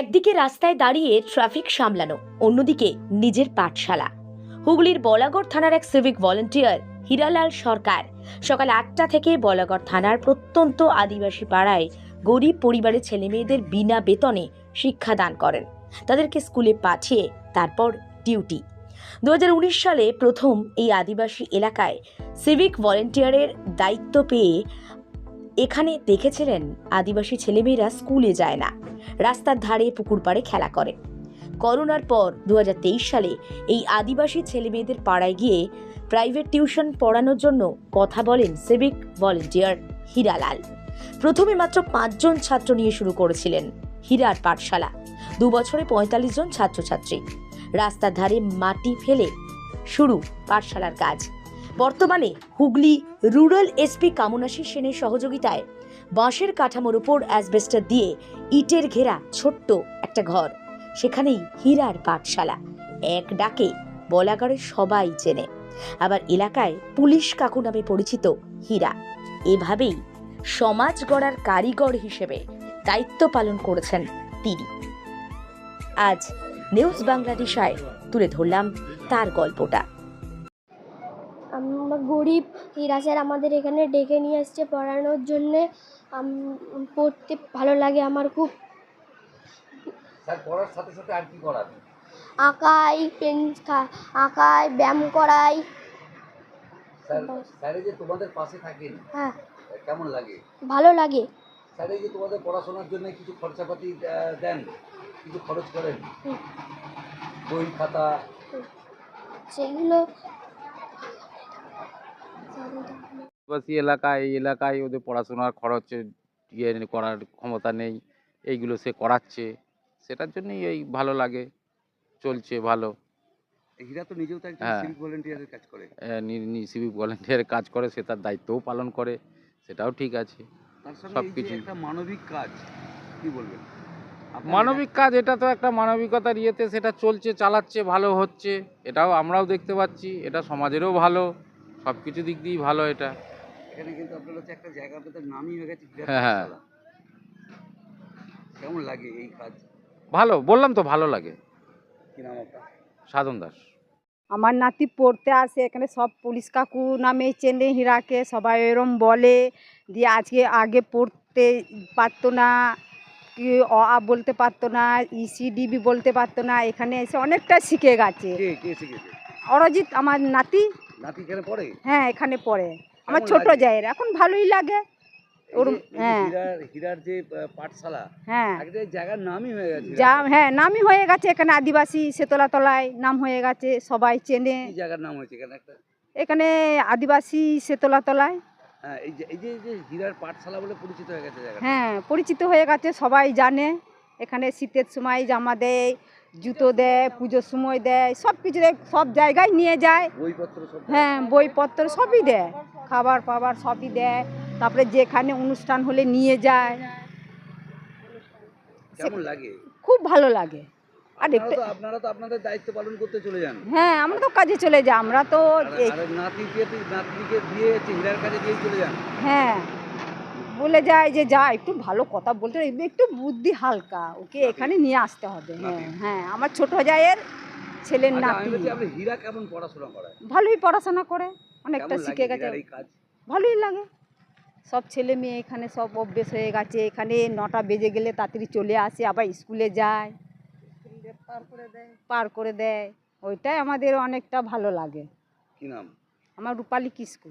একদিকে রাস্তায় দাঁড়িয়ে ট্রাফিক সামলানো, অন্যদিকে নিজের পাঠশালা। হুগলির বলাগড় থানার এক সিভিক ভলেন্টিয়ার হীরালাল সরকার সকাল আটটা থেকে বলাগড় থানার প্রত্যন্ত আদিবাসী পাড়ায় গরিব পরিবারের ছেলেমেয়েদের বিনা বেতনে শিক্ষাদান করেন। তাদেরকে স্কুলে পাঠিয়ে তারপর ডিউটি দু হাজার উনিশ সালে প্রথম এই আদিবাসী এলাকায় সিভিক ভলেন্টিয়ারের দায়িত্ব পেয়ে এখানে দেখেছিলেন আদিবাসী ছেলেমেয়েরা স্কুলে যায় না। রাস্তার ধারে পুকুর পাড়ে খেলা করে। করোনার পর দু হাজার তেইশ সালে এই আদিবাসী ছেলেমেয়েদের পাড়ায় গিয়ে প্রাইভেট টিউশন পড়ানোর জন্য কথা বলেন সিভিক ভলেন্টিয়ার হীরালাল। প্রথমে মাত্র পাঁচজন ছাত্র নিয়ে শুরু করেছিলেন হীরার পাঠশালা। দু বছরে পঁয়তাল্লিশ জন ছাত্রছাত্রী। রাস্তার ধারে মাটি ফেলে শুরু পাঠশালার কাজ। বর্তমানে হুগলি রুরাল এসপি কামনাশী সেনের সহযোগিতায় বাঁশের কাঠামোর উপর অ্যাসবেস্টার দিয়ে ইটের ঘেরা ছোট্ট একটা ঘর। সেখানেই হীরার পাঠশালা। এক ডাকে বলাগড়ের সবাই চেনে। আবার এলাকায় পুলিশ কাকু নামে পরিচিত হীরা। এভাবেই সমাজ গড়ার কারিগর হিসেবে দায়িত্ব পালন করেছেন তিনি। আজ নিউজ বাংলাদেশায় তুলে ধরলাম তার গল্পটা। গরিব হীরা স্যার আমাদের এখানে ডেকে নিয়ে এসছে পড়ানোর জন্যে। পড়তে ভালো লাগে আমার খুব। পড়ার সাথে সাথে আর কি করান আঁকাই পেন আঁকাই ব্যায়াম করাই। স্যার স্যার যে তোমাদের পাশে থাকেন হ্যাঁ। কেমন লাগে? ভালো লাগে। স্যার যে তোমাদের পড়াশোনার জন্য কিছু খরচাপাতি দেন কিছু খরচ করেন? বই খাতা? সেগুলো আদিবাসী এলাকায় এই এলাকায় ওদের পড়াশোনার খরচ ইয়ে করার ক্ষমতা নেই এইগুলো সে করাচ্ছে। সেটার জন্যই এই ভালো লাগে চলছে ভালো। হীরা তো নিজেও তো একজন হ্যাঁ। সিভিক ভলেন্টিয়ারের কাজ করে। সিভিক ভলেন্টিয়ারের কাজ করে সে তার দায়িত্বও পালন করে সেটাও ঠিক আছে। একটা মানবিক কাজ কি বলবেন? মানবিক কাজ এটা তো একটা মানবিকতার ইয়েতে সেটা চলছে চালাচ্ছে ভালো হচ্ছে এটাও আমরাও দেখতে পাচ্ছি এটা সমাজেরও ভালো। সব কিছু দিক দিয়েই ভালো এটা। এখানে কিন্তু আপনার হচ্ছে একটা জায়গা আপনাদের নামই হয়ে গেছে হ্যাঁ, হ্যাঁ। কেমন লাগে এই কাজ? ভালো বললাম তো ভালো লাগে। কি নাম আপনার? সাধন দাস। আমার নাতি পড়তে আসে এখানে সব পুলিশ কাকু নামে চেনে হীরাকে সবাই এরম বলে দিয়ে আজকে আগে পড়তে পারতো না কি অ আ বলতে পারতো না ইসিডিবি বলতে পারতো না এখানে এসে অনেকটা শিখে গেছে। অরজিৎ আমার নাতি। নাতি এখানে পড়ে? হ্যাঁ এখানে পড়ে। আমার ছোট? জায়ের এখন ভালোই লাগে। ওর হ্যাঁ। হীরার যে পাঠশালা হ্যাঁ। একটা জায়গার নামই হয়ে গেছে। যা হ্যাঁ নামই হয়ে গেছে। এখানে আদিবাসী সেতলা তলায় নাম হয়ে গেছে সবাই চেনে। জায়গার নাম হয়েছে এখানে একটা? এখানে আদিবাসী সেতলা তলায় হ্যাঁ এই যে যে হীরার পাঠশালা বলে পরিচিত হয়ে গেছে হ্যাঁ পরিচিত হয়ে গেছে সবাই জানে। এখানে শীতের সময় জামা দেয় জুতো দেয় পুজোর সময় দেয় সব কিছু দেয় সব জায়গায় নিয়ে যায়। হ্যাঁ বইপত্র সবই দেয়। খাবার ফাবার সবই দেয়। তারপরে যেখানে অনুষ্ঠান হলে নিয়ে যায়। খুব ভালো লাগে। আর আপনারা একটু তো আপনারা তো আপনাদের দায়িত্ব পালন করতে চলে যান। হ্যাঁ আমরা তো কাজে চলে যাই আমরা তো নাতনিকে দিয়ে হীরার দিয়ে চলে যান। হ্যাঁ। বলে যায় যে যা একটু ভালো কথা বলতে একটু বুদ্ধি হালকা ওকে এখানে নিয়ে আসতে হবে। হ্যাঁ হ্যাঁ আমার ছোট জায়ের ছেলের আচ্ছা, নাতি। হীরা কেমন পড়াশোনা করায় ভালোই পড়াশোনা করে অনেকটা শিখে গেছে। ভালোই লাগে। সব ছেলে মেয়ে এখানে সব অভ্যেস হয়ে গেছে। এখানে নটা বেজে গেলে তাড়াতাড়ি চলে আসে আবার স্কুলে যায়। পার করে দেয়। ওইটাই আমাদের অনেকটা ভালো লাগে। কি নাম? আমার রূপালী কিস্কু